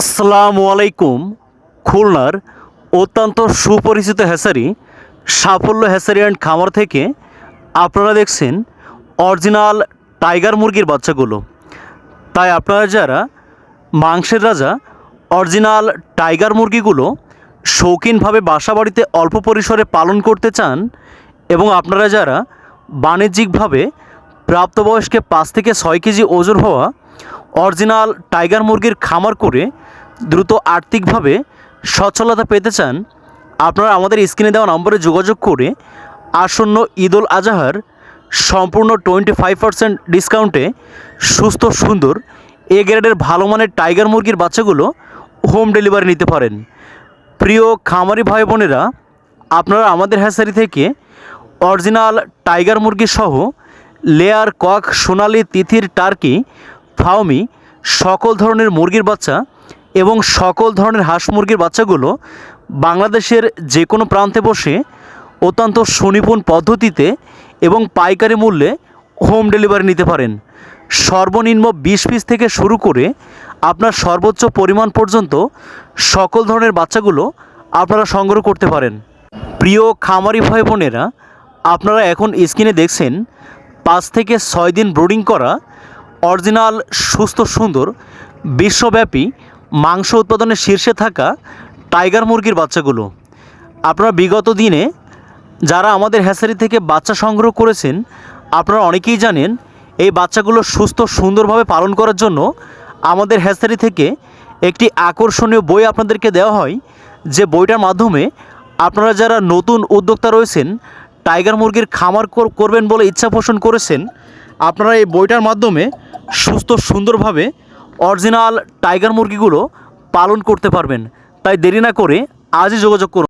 আসসালামু আলাইকুম, খুলনার অত্যন্ত সুপরিচিত হ্যাসারি, সাফল্য হ্যাসারি অ্যান্ড খামার থেকে আপনারা দেখছেন অরিজিনাল টাইগার মুরগির বাচ্চাগুলো। তাই আপনারা যারা মাংসের রাজা, অরিজিনাল টাইগার মুরগিগুলো শৌখিনভাবে বাসা বাড়িতে অল্প পরিসরে পালন করতে চান এবং আপনারা যারা বাণিজ্যিকভাবে প্রাপ্তবয়স্কে পাঁচ থেকে ছয় কেজি ওজন হওয়া অরিজিনাল টাইগার মুরগির খামার করে দ্রুত আর্থিকভাবে সচ্ছলতা পেতে চান, আপনারা আমাদের স্ক্রিনে দেওয়া নম্বরে যোগাযোগ করে আসন্ন ঈদুল আজহার সম্পূর্ণ টোয়েন্টি ফাইভ পার্সেন্ট ডিসকাউন্টে সুস্থ, সুন্দর, এ গ্রেডের ভালো মানের টাইগার মুরগির বাচ্চাগুলো হোম ডেলিভারি নিতে পারেন। প্রিয় খামারি ভাই বোনেরা, আপনারা আমাদের হ্যাসারি থেকে অরিজিনাল টাইগার মুরগি সহ লেয়ার, কক, সোনালি, তিথির, টার্কি ফাউমি সকল ধরনের মুরগির বাচ্চা এবং সকল ধরনের হাঁস মুরগির বাচ্চাগুলো বাংলাদেশের যে কোনো প্রান্তে বসে অত্যন্ত সুনিপুণ পদ্ধতিতে এবং পাইকারি মূল্যে হোম ডেলিভারি নিতে পারেন। সর্বনিম্ন বিশ পিস থেকে শুরু করে আপনার সর্বোচ্চ পরিমাণ পর্যন্ত সকল ধরনের বাচ্চাগুলো আপনারা সংগ্রহ করতে পারেন। প্রিয় খামারি ভাই বোনেরা, আপনারা এখন স্ক্রিনে দেখছেন পাঁচ থেকে ছয় দিন ব্রোডিং করা অরিজিনাল, সুস্থ, সুন্দর, বিশ্বব্যাপী মাংস উৎপাদনের শীর্ষে থাকা টাইগার মুরগির বাচ্চাগুলো। আপনারা বিগত দিনে যারা আমাদের হ্যাসারি থেকে বাচ্চা সংগ্রহ করেছেন, আপনারা অনেকেই জানেন, এই বাচ্চাগুলো সুস্থ, সুন্দরভাবে পালন করার জন্য আমাদের হ্যাসারি থেকে একটি আকর্ষণীয় বই আপনাদেরকে দেওয়া হয়, যে বইটার মাধ্যমে আপনারা যারা নতুন উদ্যোক্তা রয়েছেন, টাইগার মুরগির খামার করবেন বলে ইচ্ছা পোষণ করেছেন আপনারা এই বইটার মাধ্যমে সুস্থ, সুন্দরভাবে অরিজিনাল টাইগার মুরগিগুলো পালন করতে পারবেন। তাই দেরি না করে আজই যোগাযোগ করুন।